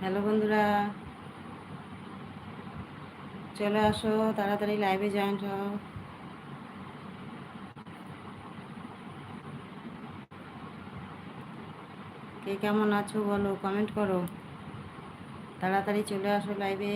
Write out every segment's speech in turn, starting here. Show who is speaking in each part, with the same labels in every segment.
Speaker 1: Hello বন্ধুরা। চলে আসো, তাড়াতাড়ি লাইভে জয়েন্ট হও। কে কেমন আছো বলো কমেন্ট করো। তাড়াতাড়ি চলে আসো লাইভে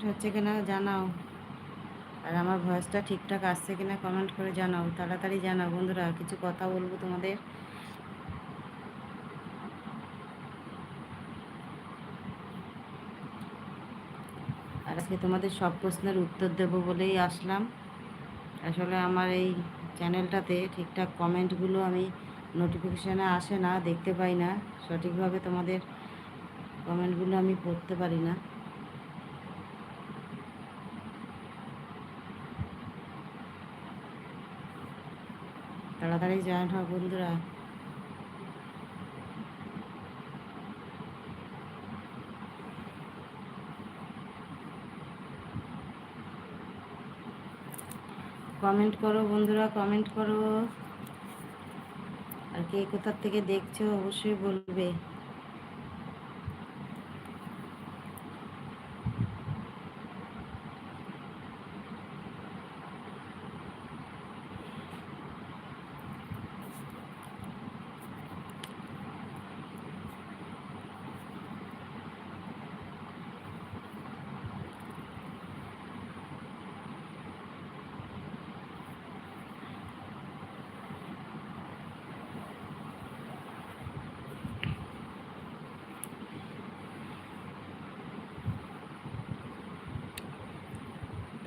Speaker 1: কমেন্ট হচ্ছে কিনা জানাও। আর আমার ভয়েসটা ঠিকঠাক আসছে কিনা কমেন্ট করে জানাও, তাড়াতাড়ি জানাও। বন্ধুরা, কিছু কথা বলব তোমাদের। আর আজকে তোমাদের সব প্রশ্নের উত্তর দেব বলেই আসলাম। আসলে আমার এই চ্যানেলটাতে ঠিকঠাক কমেন্টগুলো আমি নোটিফিকেশানে আসে না, দেখতে পাই না। সঠিকভাবে তোমাদের কমেন্টগুলো আমি পড়তে পারি না। তাড়াতাড়ি যান হও বন্ধুরা। কমেন্ট করো বন্ধুরা কমেন্ট করো। আর কে কোথার থেকে দেখছ, অবশ্যই বলবে।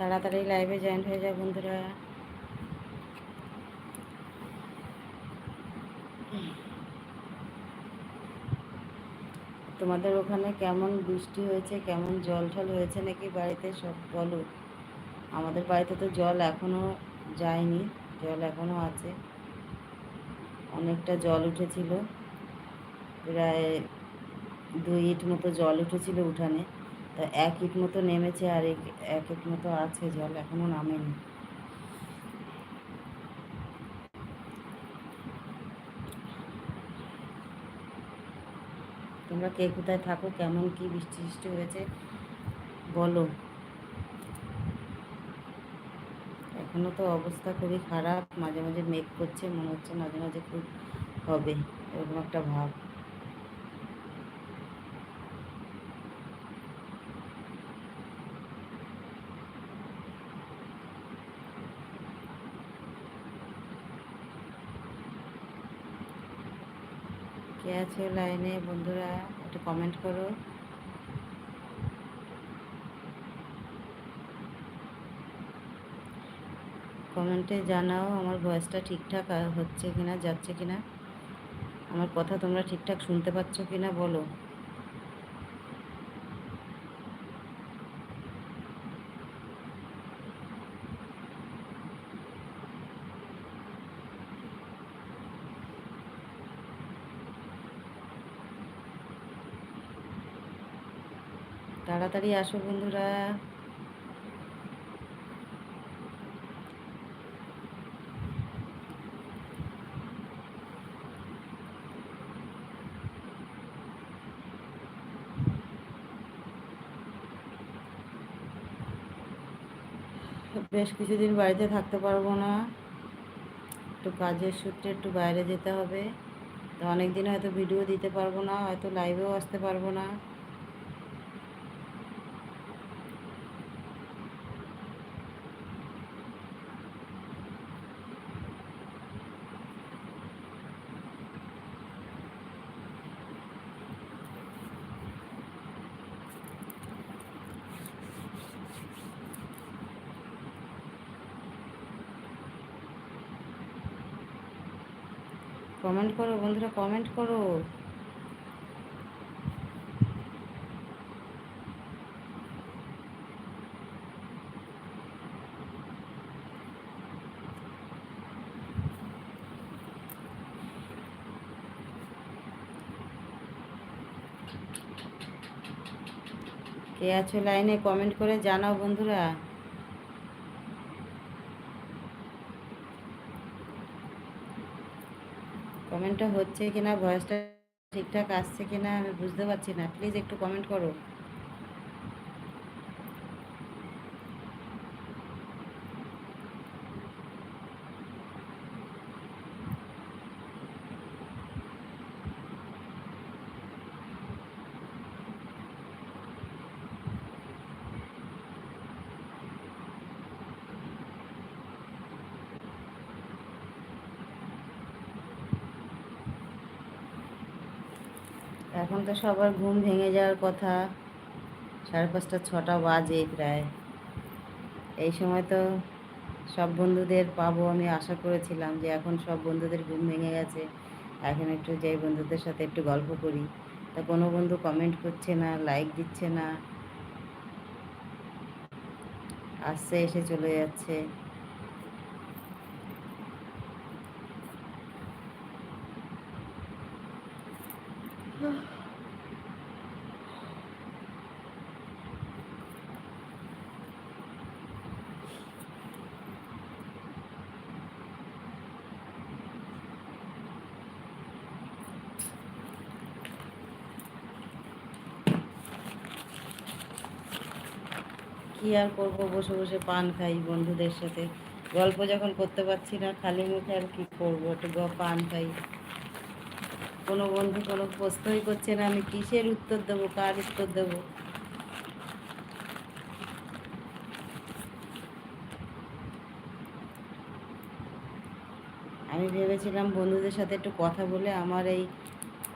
Speaker 1: তাড়াতাড়ি লাইভে জয়েন্ট হয়ে যায় বন্ধুরা। তোমাদের ওখানে কেমন বৃষ্টি হয়েছে, কেমন জল ঠল হয়েছে নাকি বাড়িতে সব বলো? আমাদের বাড়িতে তো জল এখনও যায়নি, জল এখনও আছে। অনেকটা জল উঠেছিল। প্রায় দুই ইট মতো জল উঠেছিল উঠানে। তা এক ইট মতো নেমেছে আর এক ইট মতো আছে, জল এখনও নামেনি। তোমরা কে কোথায় থাকো, কেমন কি বৃষ্টি বৃষ্টি হয়েছে, বলো। এখনও তো অবস্থা খুবই খারাপ, মাঝে মাঝে মেঘ করছে, মনে হচ্ছে মাঝে মাঝে খুব হবে, এরকম একটা ভাব কে আছে লাইনে। বন্ধুরা, একটু কমেন্ট করো। কমেন্টে জানাও আমার ভয়েসটা ঠিকঠাক হচ্ছে কিনা, যাচ্ছে কিনা। আমার কথা তোমরা ঠিকঠাক শুনতে পাচ্ছ কিনা বলো। তাড়াতাড়ি আসো বন্ধুরা। বেশ কিছুদিন বাড়িতে থাকতে পারব না। একটু কাজের সূত্রে একটু বাইরে যেতে হবে। তো অনেক দিন হয়তো ভিডিও দিতে পারব না, হয়তো লাইভেও আসতে পারব না। কমেন্ট করো বন্ধুরা কমেন্ট করো। কে আছো লাইনে কমেন্ট করে জানাও বন্ধুরা। কমেন্টটা হচ্ছে কিনা ভয়েসটা ঠিকঠাক আসছে কিনা আমি বুঝতে পারছি না। প্লিজ একটু কমেন্ট করো। এখন তো সবার ঘুম ভেঙে যাওয়ার কথা। সাড়ে পাঁচটা, ছটা বাজে প্রায়। এই সময় তো সব বন্ধুদের পাবো আমি আশা করেছিলাম যে এখন সব বন্ধুদের ঘুম ভেঙে গেছে। এখন একটু যাই বন্ধুদের সাথে একটু গল্প করি। তা কোনো বন্ধু কমেন্ট করছে না লাইক দিচ্ছে না। আসছে, এসে চলে যাচ্ছে কি আর করব? বসে বসে পান খাই বন্ধুদের সাথে। গল্প যখন করতে পারছি না, খালি মুখে আর কি করব? একটু পান খাই। কোনো বন্ধু কোনো প্রশ্নই করছে না, আমি কিসের উত্তর দেবো? কার উত্তর দেবো? আমি ভেবেছিলাম বন্ধুদের সাথে একটু কথা বলে আমার এই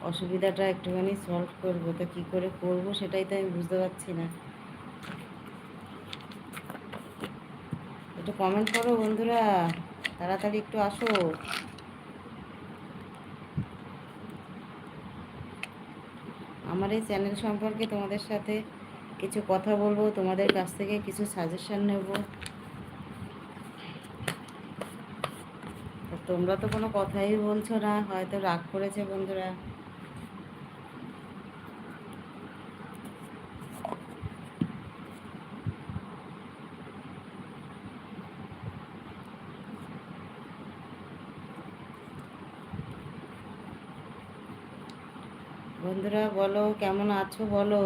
Speaker 1: অসুবিধাটা একটুখানি সলভ করব। তো কী করে করব সেটাই তো আমি বুঝতে পারছি না। একটু কমেন্ট করো বন্ধুরা। তাড়াতাড়ি একটু আসো। আমার এই চ্যানেল সম্পর্কে তোমাদের সাথে কিছু কথা বলব, তোমাদের কাছ থেকে কিছু সাজেশান নেব। তোমরা তো কোনো কথাই বলছো না, হয়তো রাগ করেছে বন্ধুরা। বন্ধুরা, বলো, কেমন আছো বলো?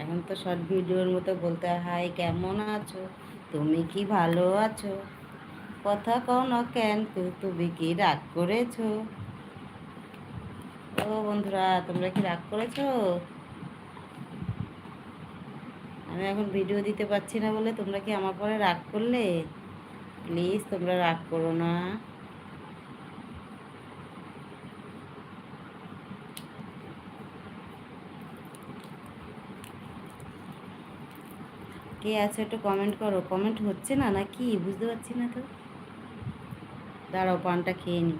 Speaker 1: এখন তো শর্ট ভিডিওর মতো বলতে হাই, কেমন আছো? তুমি কি ভালো আছো? কথা কও না কেন তুমি কি রাগ করেছ? ও বন্ধুরা, তোমরা কি রাগ করেছ? আমি এখন ভিডিও দিতে পারছি না বলে তোমরা কি আমার পরে রাগ করলে? প্লিজ তোমরা রাগ করো না। কে আছে একটু কমেন্ট করো। কমেন্ট হচ্ছে না না কি? বুঝতে পারছি না তো। দাঁড়াও পানটা খেয়ে নি।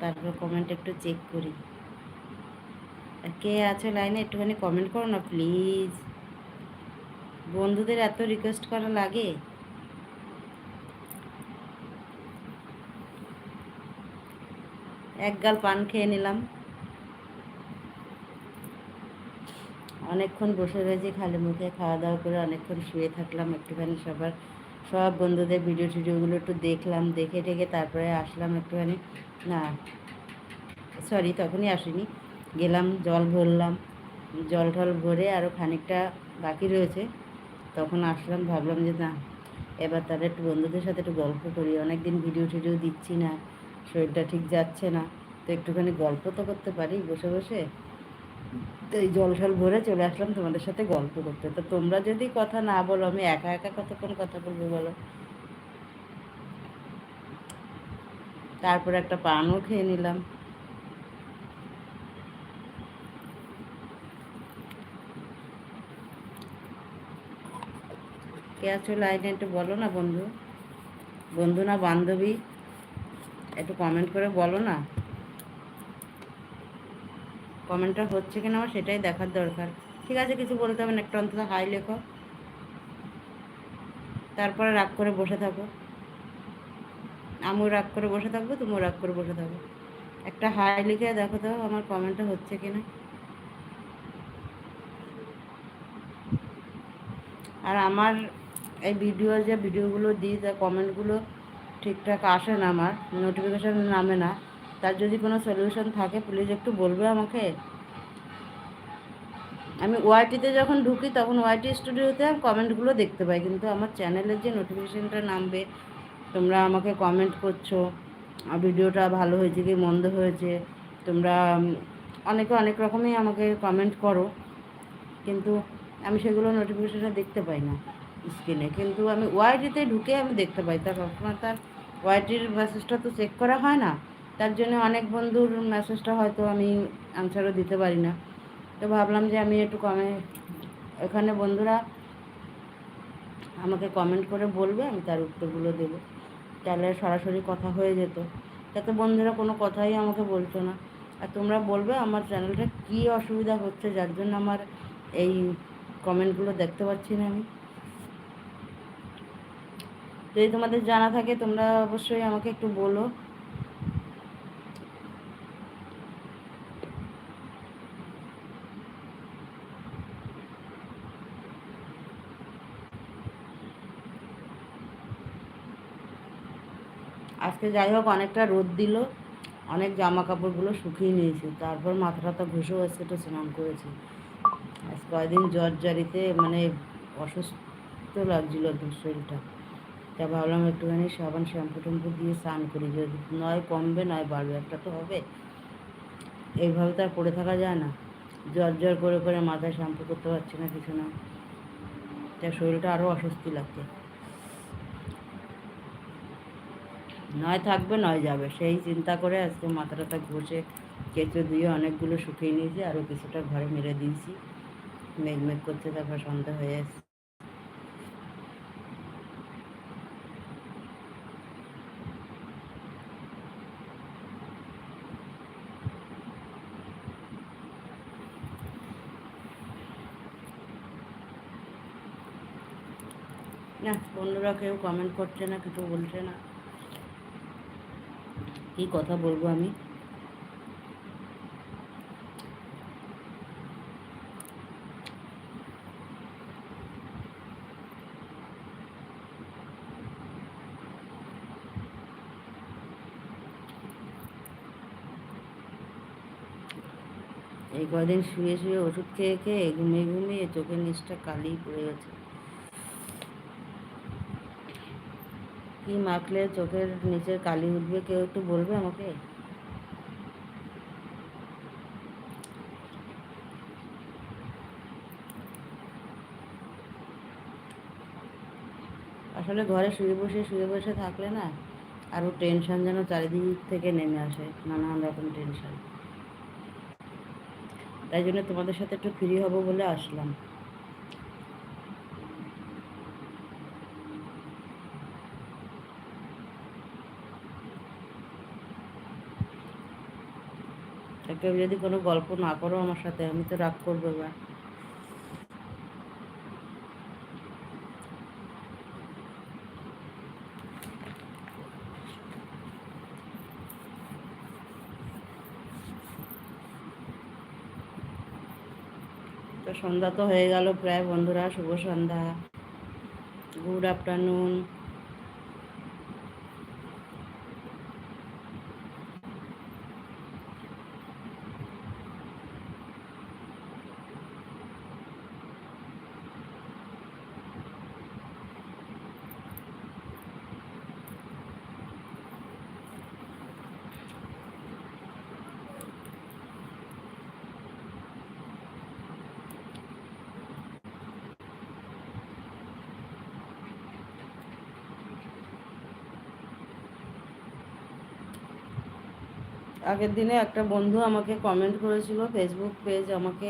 Speaker 1: তারপর কমেন্ট একটু চেক করি। কে আছে লাইনে একটুখানি কমেন্ট করো না প্লিজ বন্ধুদের এত রিকোয়েস্ট করা লাগে। এক গাল পান খেয়ে নিলাম। অনেকক্ষণ বসে রয়েছি, খালি মুখে খাওয়া দাওয়া করে অনেকক্ষণ শুয়ে থাকলাম একটুখানি সবার। সব বন্ধুদের ভিডিও টিডিওগুলো একটু দেখলাম, দেখে টেকে তারপরে আসলাম একটুখানি। না সরি তখনই আসিনি। গেলাম, জল ভরলাম। জল টল ভরে আরও খানিকটা বাকি রয়েছে। তখন আসলাম, ভাবলাম যে না, এবার তাহলে একটু বন্ধুদের সাথে একটু গল্প করি। অনেক দিন ভিডিও টিডিও দিচ্ছি না, শরীরটা ঠিক যাচ্ছে না। তো একটুখানি গল্প তো করতে পারি বসে বসে। তো এই জল টল ভরে চলে আসলাম তোমাদের সাথে গল্প করতে। তো তোমরা যদি কথা না বলো, আমি একা একা কতক্ষণ কথা বলব বলো? তারপর একটা পানও খেয়ে নিলাম। কে আছো লাইনে একটু বলো না বন্ধু? বন্ধু না বান্ধবী? একটু কমেন্ট করে বলো না। কমেন্টটা হচ্ছে কিনা আমার সেটাই দেখার দরকার। ঠিক আছে, কিছু বলতে হবে না, একটু অন্তত হাই লেখো। তারপরে রাগ করে বসে থাকো। আমিও রাগ করে বসে থাকব, তুমিও রাগ করে বসে থাকো। একটা হাই লিখে দেখো তো আমার কমেন্টটা হচ্ছে কিনা। আর আমার এই ভিডিও যে ভিডিওগুলো দিই তার কমেন্টগুলো ঠিকঠাক আসে না আমার নোটিফিকেশান নামে না। তার যদি কোনো সলিউশন থাকে প্লিজ একটু বলবে আমাকে? আমি ওয়াইটিতে যখন ঢুকি, তখন ওয়াইটি স্টুডিওতে আমি কমেন্টগুলো দেখতে পাই। কিন্তু আমার চ্যানেলের যে নোটিফিকেশানটা নামবে, তোমরা আমাকে কমেন্ট করছ ভিডিওটা ভালো হয়েছে কি, মন্দ হয়েছে, তোমরা অনেকে অনেক রকমই আমাকে কমেন্ট করো। কিন্তু আমি সেগুলো নোটিফিকেশানে দেখতে পাই না স্ক্রিনে কিন্তু আমি ওয়াইটিতে ঢুকে আমি দেখতে পাই। তার সবসময় তার ওয়াইটির মেসেজটা তো চেক করা হয় না? তার জন্য অনেক বন্ধুর মেসেজটা হয়তো আমি আনসারও দিতে পারি না। তো ভাবলাম যে আমি একটু কমে এখানে বন্ধুরা আমাকে কমেন্ট করে বলবে, আমি তার উত্তরগুলো দেবো। তাহলে সরাসরি কথা হয়ে যেত। তাতে বন্ধুরা কোনো কথাই আমাকে বলছো না। আর তোমরা বলবে আমার চ্যানেলটা কী অসুবিধা হচ্ছে, যার জন্য আমার এই কমেন্টগুলো দেখতে পাচ্ছি না আমি। যদি তোমাদের জানা থাকে তোমরা অবশ্যই আমাকে একটু বলো। আজকে যাই হোক অনেকটা রোদ দিল, অনেক জামা কাপড়গুলো শুকিয়ে নিয়েছি। তারপর মাথাটা তো ঘুষেও আজকে একটু স্নান করেছি। আজ কয়েকদিন জ্বর জারিতে মানে অসুস্থ লাগছিল শরীরটা। তা ভাবলাম একটুখানি সাবান, শ্যাম্পু ট্যাম্পু দিয়ে স্নান করি। যদি নয় কমবে, নয় বাড়বে, একটা তো হবে। এইভাবে তো আর পড়ে থাকা যায় না। জ্বর জ্বর করে করে মাথায় শ্যাম্পু করতে পারছি না, কিছু না। তা শরীরটা আরও অস্বস্তি লাগছে। নয় থাকবে, নয় যাবে। সেই চিন্তা করে আজকে মাথাটা ঘষে কেঁচো দিয়ে অনেকগুলো শুকিয়ে নিয়েছি, আরও কিছুটা ঘরে মেরে দিয়েছি। মেঘ মেঘ করছে, তারপর সন্ধ্যা হয়ে আসছে। না বন্ধুরা কেউ কমেন্ট করছে না, কিছু বলছে না। কি কথা বলব আমি? এই কদিন শুয়ে শুয়ে ওষুধ খেয়ে খেয়ে ঘুমিয়ে ঘুমিয়ে চোখের নিচটা কালি পড়ে গেছে। কি মাখলে চোখের নিচের কালি উঠবে? কেউ একটু বলবে আমাকে? আসলে ঘরে শুয়ে বসে শুয়ে বসে থাকলে না আরও টেনশন যেন চারিদিক থেকে নেমে আসে, নানান রকম টেনশন তাই জন্য তোমাদের সাথে একটু ফ্রি হব বলে আসলাম। কেউ যদি কোনো গল্প না করো আমার সাথে, আমি তো রাগ করব এবার। সন্ধ্যা তো হয়ে গেল প্রায় বন্ধুরা, শুভ সন্ধ্যা। Good afternoon. আগের দিনে একটা বন্ধু আমাকে কমেন্ট করেছিল ফেসবুক পেজ আমাকে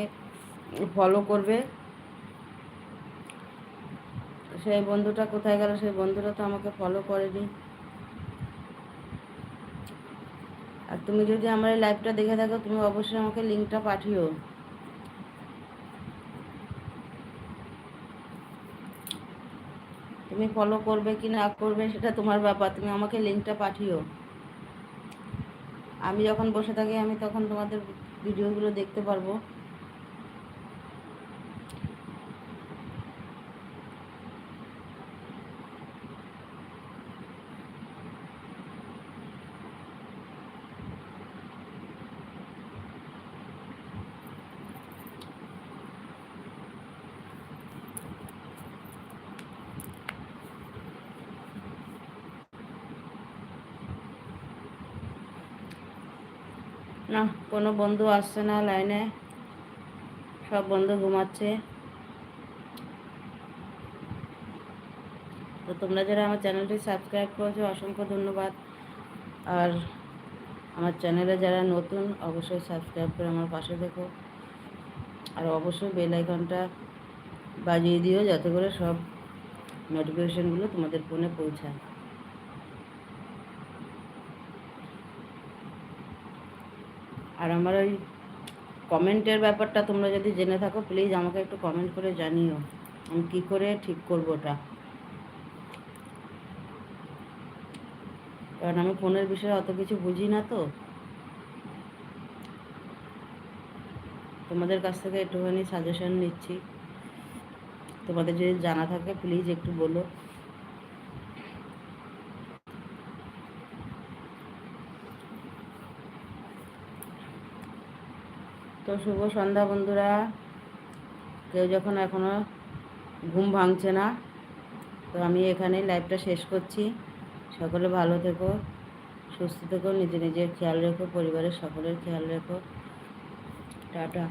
Speaker 1: ফলো করবে। সেই বন্ধুটা কোথায় গেল, সেই বন্ধুটা তো আমাকে ফলো করেনি। আর তুমি যদি আমার এই লাইভটা দেখে থাকো, তুমি অবশ্যই আমাকে লিঙ্কটা পাঠিও। তুমি ফলো করবে কি না করবে সেটা তোমার ব্যাপার, তুমি আমাকে লিঙ্কটা পাঠিও। আমি যখন বসে থাকি আমি তখন তোমাদের ভিডিওগুলো দেখতে পারব। না, কোনো বন্ধু আসছে না লাইনে। সব বন্ধু ঘুমাচ্ছে। তো তোমরা যারা আমার চ্যানেলটি সাবস্ক্রাইব করেছ, অসংখ্য ধন্যবাদ। আর আমার চ্যানেলে যারা নতুন, অবশ্যই সাবস্ক্রাইব করে আমার পাশে দেখো আর অবশ্যই বেল আইকনটা বাজিয়ে দিও, যাতে করে সব নোটিফিকেশানগুলো তোমাদের ফোনে পৌঁছায়। আর আমার ওই কমেন্টের ব্যাপারটা তোমরা যদি জেনে থাকো প্লিজ আমাকে একটু কমেন্ট করে জানিও। আমি কী করে ঠিক করব ওটা? কারণ আমি ফোনের বিষয়ে অত কিছু বুঝি না তো। তোমাদের কাছ থেকে একটুখানি সাজেশন নিচ্ছি। তোমাদের যদি জানা থাকে প্লিজ একটু বলো। তো শুভ সন্ধ্যা, বন্ধুরা। কেউ যখন এখনও ঘুম ভাঙছে না, তো আমি এখানে লাইভটা শেষ করছি। সকলে ভালো থেকো, সুস্থ থেকো, নিজে নিজের খেয়াল রেখো, পরিবারের সকলের খেয়াল রেখো। টাটা।